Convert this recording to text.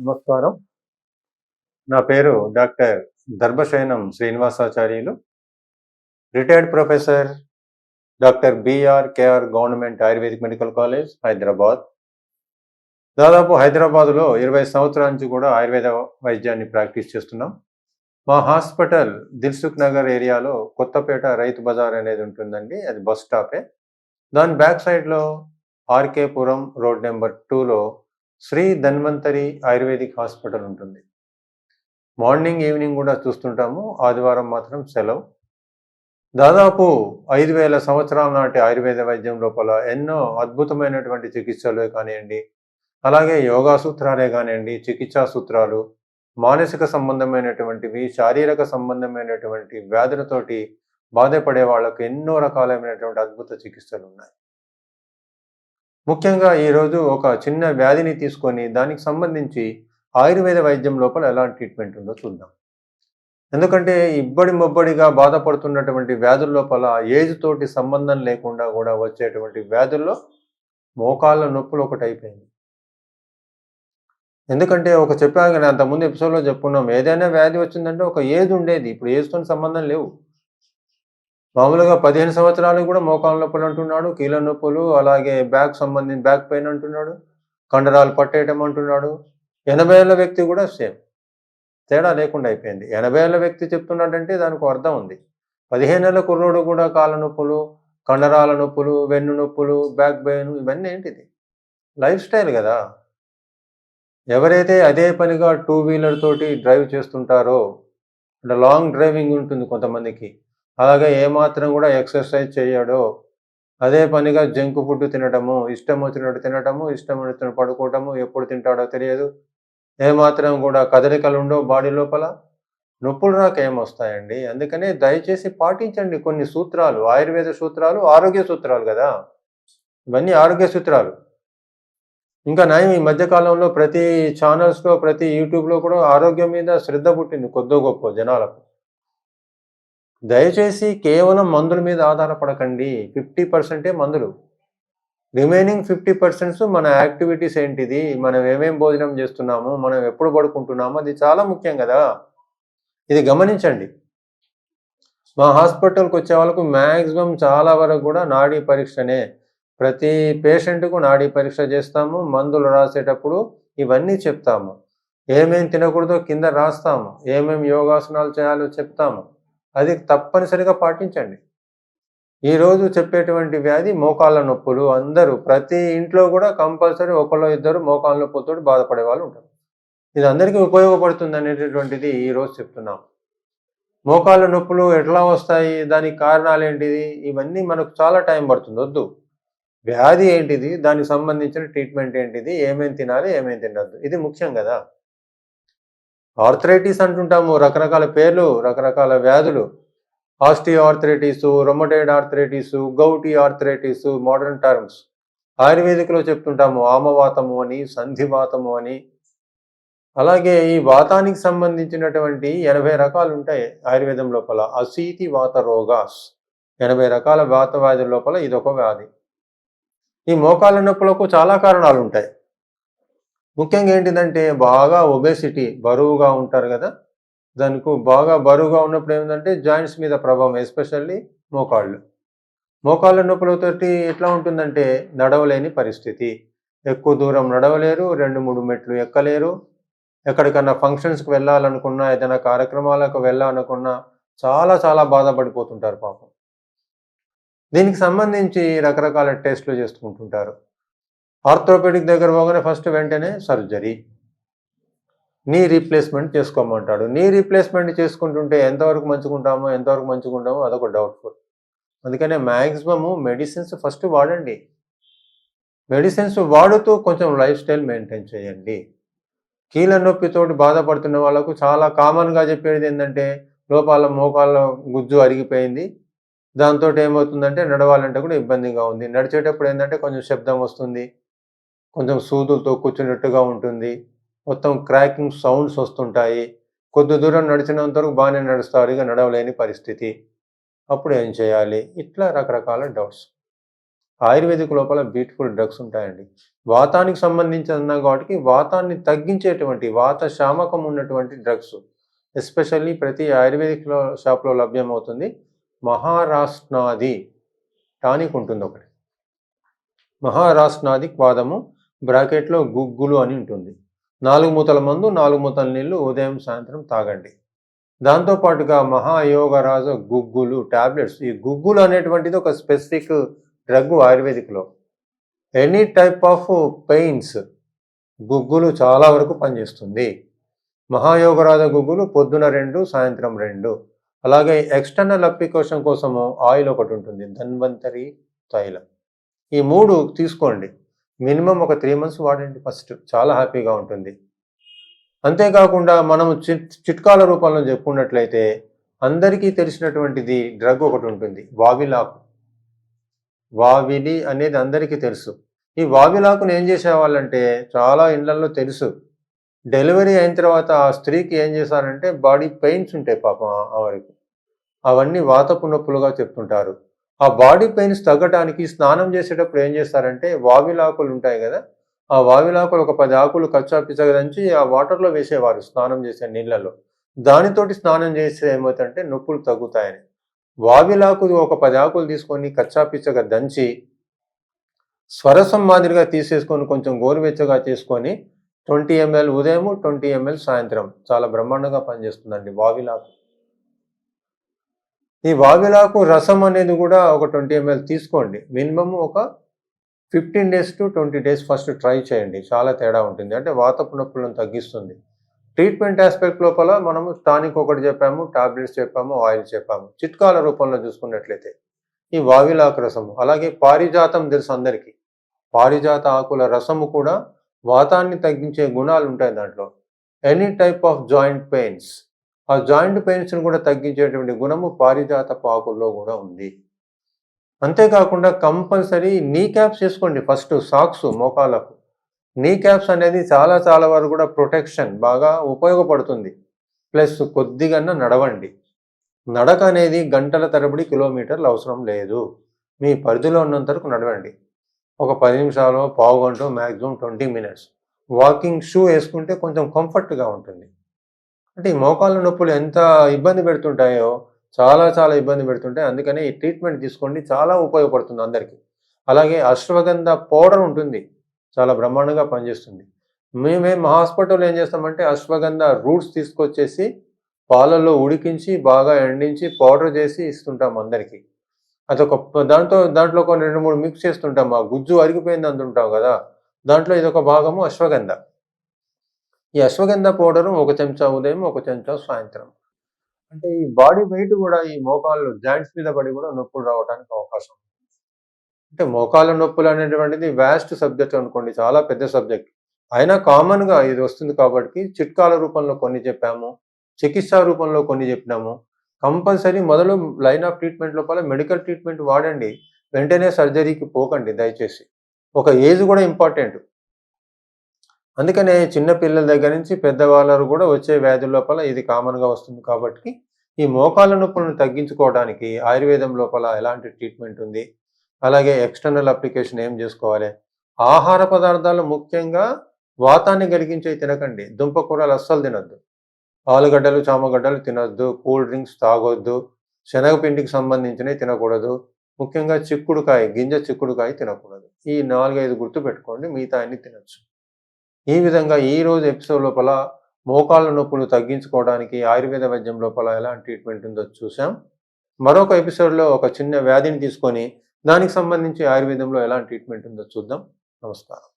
నమస్కారం. నా పేరు doctor Darbhashayanam Srinivasacharyulu. Retired professor doctor BR KR government Ayurvedic medical college Hyderabad. దాదాపు హైదరాబాదులో ఇరవై సంవత్సరాల నుంచి కూడా ఆయుర్వేద వైద్యాన్ని ప్రాక్టీస్ చేస్తున్నాం. మా హాస్పిటల్ దిల్సుఖ్ నగర్ ఏరియాలో కొత్తపేట రైతు బజార్ అనేది ఉంటుందండి. అది బస్ స్టాపే. దాని బ్యాక్ సైడ్లో ఆర్కేపురం రోడ్ నెంబర్ టూలో శ్రీ ధన్వంతరి ఆయుర్వేదిక్ హాస్పిటల్ ఉంటుంది. మార్నింగ్ ఈవినింగ్ కూడా చూస్తుంటాము. ఆదివారం మాత్రం సెలవు. దాదాపు ఐదు వేల సంవత్సరాల నాటి ఆయుర్వేద వైద్యం లోపల ఎన్నో అద్భుతమైనటువంటి చికిత్సలే కానివ్వండి అలాగే యోగా సూత్రాలే కానివ్వండి చికిత్సా సూత్రాలు మానసిక సంబంధమైనటువంటివి శారీరక సంబంధమైనటువంటి వ్యాధులతోటి బాధపడే వాళ్ళకు ఎన్నో రకాలైనటువంటి అద్భుత చికిత్సలు ఉన్నాయి. ముఖ్యంగా ఈరోజు ఒక చిన్న వ్యాధిని తీసుకొని దానికి సంబంధించి ఆయుర్వేద వైద్యం లోపల ఎలాంటి ట్రీట్మెంట్ ఉందో చూద్దాం. ఎందుకంటే ఇబ్బడి మొబ్బడిగా బాధపడుతున్నటువంటి వ్యాధుల లోపల ఏజ్ తోటి సంబంధం లేకుండా కూడా వచ్చేటువంటి వ్యాధుల్లో మోకాళ్ళ నొప్పులు ఒకటి అయిపోయింది. ఎందుకంటే ఒక చెప్పాను కానీ అంతకుముందు ఎపిసోడ్లో చెప్పుకున్నాం ఏదైనా వ్యాధి వచ్చిందంటే ఒక ఏజ్ ఉండేది. ఇప్పుడు ఏజ్తో సంబంధం లేవు. మామూలుగా పదిహేను సంవత్సరాలు కూడా మోకాళ్ళ నొప్పులు అంటున్నాడు కీళ్ళ నొప్పులు అలాగే బ్యాక్ సంబంధించి బ్యాక్ పెయిన్ అంటున్నాడు కండరాలు పట్టేయటం అంటున్నాడు. ఎనభై ఏళ్ళ వ్యక్తి కూడా సేమ్. తేడా లేకుండా అయిపోయింది. ఎనభై ఏళ్ళ వ్యక్తి చెప్తున్నాడంటే దానికి అర్థం ఉంది. పదిహేను ఏళ్ళ కుర్రోడు కూడా కాళ్ళ నొప్పులు కండరాల నొప్పులు వెన్ను నొప్పులు బ్యాక్ పెయిన్ ఇవన్నీ ఏంటిది? లైఫ్ స్టైల్ కదా. ఎవరైతే అదే పనిగా టూ వీలర్ తోటి డ్రైవ్ చేస్తుంటారో అంటే లాంగ్ డ్రైవింగ్ ఉంటుంది కొంతమందికి. అలాగే ఏమాత్రం కూడా ఎక్సర్సైజ్ చేయడో. అదే పనిగా జంక్ ఫుడ్ తినటము ఇష్టం వచ్చినట్టు తినటము ఇష్టం వచ్చినట్టు పడుకోవటము ఎప్పుడు తింటాడో తెలియదు. ఏమాత్రం కూడా కదలికలు ఉండవు బాడీ లోపల. నొప్పులు రాక ఏమొస్తాయండి? అందుకనే దయచేసి పాటించండి కొన్ని సూత్రాలు. ఆయుర్వేద సూత్రాలు ఆరోగ్య సూత్రాలు కదా? ఇవన్నీ ఆరోగ్య సూత్రాలు. ఇంకా నయం ఈ మధ్యకాలంలో ప్రతి ఛానల్స్లో ప్రతి యూట్యూబ్లో కూడా ఆరోగ్యం మీద శ్రద్ధ పుట్టింది కొద్దో గొప్ప జనాలకు. దయచేసి కేవలం మందుల మీద ఆధారపడకండి. ఫిఫ్టీ పర్సెంటే మందులు. రిమైనింగ్ ఫిఫ్టీ పర్సెంట్స్ మన యాక్టివిటీస్ ఏంటిది? మనం ఏమేం భోజనం చేస్తున్నాము? మనం ఎప్పుడు పడుకుంటున్నాము? అది చాలా ముఖ్యం కదా. ఇది గమనించండి. మా హాస్పిటల్కి వచ్చే వాళ్ళకు మ్యాక్సిమం చాలా వరకు కూడా నాడీ పరీక్షనే. ప్రతి పేషెంట్కు నాడీ పరీక్ష చేస్తాము. మందులు రాసేటప్పుడు ఇవన్నీ చెప్తాము. ఏమేమి తినకూడదో కింద రాస్తాము. ఏమేమి యోగాసనాలు చేయాలో చెప్తాము. అది తప్పనిసరిగా పాటించండి. ఈరోజు చెప్పేటువంటి వ్యాధి మోకాళ్ళ నొప్పులు అందరూ ప్రతి ఇంట్లో కూడా కంపల్సరీ ఒకళ్ళు ఇద్దరు మోకాళ్ళ నొప్పులతో బాధపడే వాళ్ళు ఉంటారు. ఇది అందరికీ ఉపయోగపడుతుంది అనేటటువంటిది ఈరోజు చెప్తున్నాం. మోకాళ్ళ నొప్పులు ఎట్లా వస్తాయి? దానికి కారణాలు ఏంటిది? ఇవన్నీ మనకు చాలా టైం పడుతుంది. వద్దు. వ్యాధి ఏంటిది? దానికి సంబంధించిన ట్రీట్మెంట్ ఏంటిది? ఏమేమి తినాలి? ఏమేమి తినద్దు? ఇది ముఖ్యం కదా. ఆర్థరైటిస్ అంటుంటాము రకరకాల పేర్లు రకరకాల వ్యాధులు. Osteo arthritis rheumatoid arthritis gouty arthritis modern terms. ఆయుర్వేదిక్లో చెప్తుంటాము ఆమవాతము అని సంధివాతము అని. అలాగే ఈ వాతానికి సంబంధించినటువంటి ఎనభై రకాలు ఉంటాయి ఆయుర్వేదం లోపల. అసీతి వాత రోగాస్. ఎనభై రకాల వాత వ్యాధుల లోపల ఇదొక వ్యాధి. ఈ మోకాళ్ళ నొప్పులకు చాలా కారణాలు ఉంటాయి. ముఖ్యంగా ఏంటిదంటే బాగా ఒబేసిటీ బరువుగా ఉంటారు కదా దానికి బాగా బరువుగా ఉన్నప్పుడు ఏంటంటే జాయింట్స్ మీద ప్రభావం ఎస్పెషల్లీ మోకాళ్ళు. మోకాళ్ళ నొప్పులతోటి ఎట్లా ఉంటుందంటే నడవలేని పరిస్థితి. ఎక్కువ దూరం నడవలేరు రెండు మూడు మెట్లు ఎక్కలేరు. ఎక్కడికన్నా ఫంక్షన్స్కి వెళ్ళాలనుకున్నా ఏదైనా కార్యక్రమాలకు వెళ్ళాలనుకున్నా చాలా చాలా బాధపడిపోతుంటారు పాపం. దీనికి సంబంధించి రకరకాల టెస్టులు చేసుకుంటుంటారు. ఆర్థోపెడిక్ దగ్గర పోగానే ఫస్ట్ వెంటనే surgery knee replacement చేసుకోమంటాడు. Knee replacement చేసుకుంటుంటే ఎంతవరకు మంచుకుంటామో ఎంతవరకు మంచుకుంటామో అదొక డౌట్ఫుల్ అందుకనే మ్యాక్సిమము మెడిసిన్స్ ఫస్ట్ వాడండి. మెడిసిన్స్ వాడుతూ కొంచెం లైఫ్ స్టైల్ మెయింటైన్ చేయండి. కీళ్ళ నొప్పితోటి బాధపడుతున్న వాళ్ళకు చాలా కామన్గా చెప్పేది ఏంటంటే లోపాల మోకాళ్ళ గుజ్జు అరిగిపోయింది. దాంతో ఏమవుతుందంటే నడవాలంటే కూడా ఇబ్బందిగా ఉంది. నడిచేటప్పుడు ఏంటంటే కొంచెం శబ్దం వస్తుంది. కొంచెం సూదులతో కూర్చున్నట్టుగా ఉంటుంది. మొత్తం క్రాకింగ్ సౌండ్స్ వస్తుంటాయి. కొద్ది దూరం నడిచినంత వరకు బాగానే నడుస్తారు. ఇక నడవలేని పరిస్థితి. అప్పుడు ఏం చేయాలి? ఇట్లా రకరకాల డౌట్స్. ఆయుర్వేదిక్ లోపల బ్యూటిఫుల్ డ్రగ్స్ ఉంటాయండి. వాతానికి సంబంధించిన కాబట్టి వాతాన్ని తగ్గించేటువంటి వాత శామకం ఉన్నటువంటి డ్రగ్స్. ఎస్పెషల్లీ ప్రతి ఆయుర్వేదిక్లో షాప్లో లభ్యమవుతుంది. మహారాష్ట్రాది టానిక్ ఉంటుంది ఒకటి. మహారాష్ట్రాది వాదము బ్రాకెట్లో గుగ్గులు అని ఉంటుంది. నాలుగు మూతల మందు నాలుగు మూతల నీళ్ళు ఉదయం సాయంత్రం తాగండి. దాంతోపాటుగా మహాయోగరాజ గుగ్గులు టాబ్లెట్స్. ఈ గుగ్గులు అనేటువంటిది ఒక specific drug ఆయుర్వేదిక్లో. Any type of pains guggulu చాలా వరకు పనిచేస్తుంది. మహాయోగరాజ గుగ్గులు పొద్దున రెండు సాయంత్రం రెండు. అలాగే ఎక్స్టర్నల్ అప్లికేషన్ కోసము ఆయిల్ ఒకటి ఉంటుంది ధన్వంతరి తైలం. ఈ మూడు తీసుకోండి. మినిమం ఒక త్రీ మంత్స్ వాడండి ఫస్ట్. చాలా హ్యాపీగా ఉంటుంది. అంతేకాకుండా మనం చిట్ చిట్కాల రూపంలో చెప్పుకున్నట్లయితే అందరికీ తెలిసినటువంటిది డ్రగ్ ఒకటి ఉంటుంది వావిలాకు. వావిలి అనేది అందరికీ తెలుసు. ఈ వావిలాకును ఏం చేసేవాళ్ళంటే చాలా ఇళ్ళలో తెలుసు. డెలివరీ అయిన తర్వాత ఆ స్త్రీకి ఏం చేశారంటే బాడీ పెయిన్స్ ఉంటాయి పాపం ఆవిడకి అవన్నీ వాతపు నొప్పులుగా చెప్తుంటారు. ఆ బాడీ పెయిన్స్ తగ్గడానికి స్నానం చేసేటప్పుడు ఏం చేస్తారంటే వావిలాకులు ఉంటాయి కదా ఆ వావిలాకులు ఒక పది ఆకులు కచ్చా పిచ్చగదంచి ఆ వాటర్లో వేసేవారు స్నానం చేసే నీళ్ళలో. దానితోటి స్నానం చేస్తే ఏమవుతుందంటే నొప్పులు తగ్గుతాయని. వావిలాకు ఒక పది ఆకులు తీసుకొని కచ్చా పిచ్చగా దంచి స్వరసం మాదిరిగా తీసేసుకొని కొంచెం గోరువెచ్చగా చేసుకొని ట్వంటీ ఎంఎల్ ఉదయం ట్వంటీ ఎంఎల్ సాయంత్రం. చాలా బ్రహ్మాండంగా పనిచేస్తుందండి వావిలాకు. ఈ వావిలాకు రసం అనేది కూడా ఒక ట్వంటీ ఎంఎల్ తీసుకోండి. మినిమం ఒక fifteen days to twenty days first try చేయండి. చాలా తేడా ఉంటుంది. అంటే వాతపు నొప్పులను తగ్గిస్తుంది. ట్రీట్మెంట్ ఆస్పెక్ట్ లోపల మనము టానిక్ ఒకటి చెప్పాము టాబ్లెట్స్ చెప్పాము ఆయిల్ చెప్పాము. చిట్కాల రూపంలో చూసుకున్నట్లయితే ఈ వావిలాకు రసము అలాగే పారిజాతం తెలుసు అందరికీ. పారిజాత ఆకుల రసము కూడా వాతాన్ని తగ్గించే గుణాలు ఉంటాయి దాంట్లో. Any type of joint pains ఆ జాయింట్ పెయిన్స్ని కూడా తగ్గించేటువంటి గుణము పారిజాత పాకుల్లో కూడా ఉంది. అంతేకాకుండా కంపల్సరీ నీ క్యాప్స్ వేసుకోండి ఫస్ట్ సాక్స్ మోకాలకు నీ క్యాప్స్ అనేది చాలా చాలా వరకు కూడా ప్రొటెక్షన్ బాగా ఉపయోగపడుతుంది. ప్లస్ కొద్దిగా నడవండి. నడక అనేది గంటల తరబడి కిలోమీటర్లు అవసరం లేదు. మీ పరిధిలో ఉన్నంత వరకు నడవండి. ఒక పది నిమిషాలు పావు గంట maximum twenty minutes. Walking shoe వేసుకుంటే కొంచెం కంఫర్ట్గా ఉంటుంది. అంటే ఈ మోకాళ్ళ నొప్పులు ఎంత ఇబ్బంది పెడుతుంటాయో చాలా చాలా ఇబ్బంది పెడుతుంటాయి. అందుకనే ఈ ట్రీట్మెంట్ తీసుకోండి. చాలా ఉపయోగపడుతుంది అందరికీ. అలాగే అశ్వగంధ పౌడర్ ఉంటుంది. చాలా బ్రహ్మాండంగా పనిచేస్తుంది. మేమే మా హాస్పిటల్లో ఏం చేస్తామంటే అశ్వగంధ రూట్స్ తీసుకొచ్చేసి పాలల్లో ఉడికించి బాగా ఎండించి పౌడర్ చేసి ఇస్తుంటాం అందరికీ. అదొక దాంట్లో దాంట్లో కొన్ని రెండు మూడు మిక్స్ చేస్తుంటాం. ఆ గుజ్జు అరిగిపోయింది అంటుంటాం కదా. దాంట్లో ఇదొక భాగము అశ్వగంధ. ఈ అశ్వగంధ పౌడరు ఒక చెంచా ఉదయం ఒక చెంచా సాయంత్రం. అంటే ఈ బాడీ వెయిట్ కూడా ఈ మోకాళ్ళు జాయింట్స్ మీద పడి కూడా నొప్పులు రావడానికి అవకాశం అంటే మోకాళ్ళ నొప్పులు అనేటువంటిది వ్యాస్ట్ సబ్జెక్ట్ అనుకోండి చాలా పెద్ద సబ్జెక్ట్. అయినా కామన్గా ఇది వస్తుంది కాబట్టి చిట్కాల రూపంలో కొన్ని చెప్పాము చికిత్సా రూపంలో కొన్ని చెప్పినాము. కంపల్సరీ మొదలు లైన్ ఆఫ్ ట్రీట్మెంట్ లోపల మెడికల్ ట్రీట్మెంట్ వాడండి వెంటనే సర్జరీకి పోకండి దయచేసి. ఒక ఏజ్ కూడా ఇంపార్టెంట్. అందుకనే చిన్నపిల్లల దగ్గర నుంచి పెద్దవాళ్ళు కూడా వచ్చే వ్యాధుల లోపల ఇది కామన్గా వస్తుంది కాబట్టి ఈ మోకాళ్ళ నొప్పులను తగ్గించుకోవడానికి ఆయుర్వేదం లోపల ఎలాంటి ట్రీట్మెంట్ ఉంది? అలాగే ఎక్స్టర్నల్ అప్లికేషన్ ఏం చేసుకోవాలి? ఆహార పదార్థాలు ముఖ్యంగా వాతాన్ని కలిగించే తినకండి. దుంపకూరలు అస్సలు తినొద్దు. ఆలుగడ్డలు చామగడ్డలు తినొద్దు. కూల్ డ్రింక్స్ తాగొద్దు. శనగపిండికి సంబంధించినవి తినకూడదు. ముఖ్యంగా చిక్కుడుకాయ గింజ చిక్కుడుకాయ తినకూడదు. ఈ నాలుగైదు గుర్తు పెట్టుకోండి మిగతా అన్ని తినచ్చు. ఈ విధంగా ఈ రోజు ఎపిసోడ్ లోపల మోకాళ్ళ నొప్పులు తగ్గించుకోవడానికి ఆయుర్వేద వైద్యం లోపల ఎలాంటి ట్రీట్మెంట్ ఉందో చూసాం మరొక ఎపిసోడ్లో ఒక చిన్న వ్యాధిని తీసుకొని దానికి సంబంధించి ఆయుర్వేదంలో ఎలాంటి ట్రీట్మెంట్ ఉందో చూద్దాం. నమస్కారం.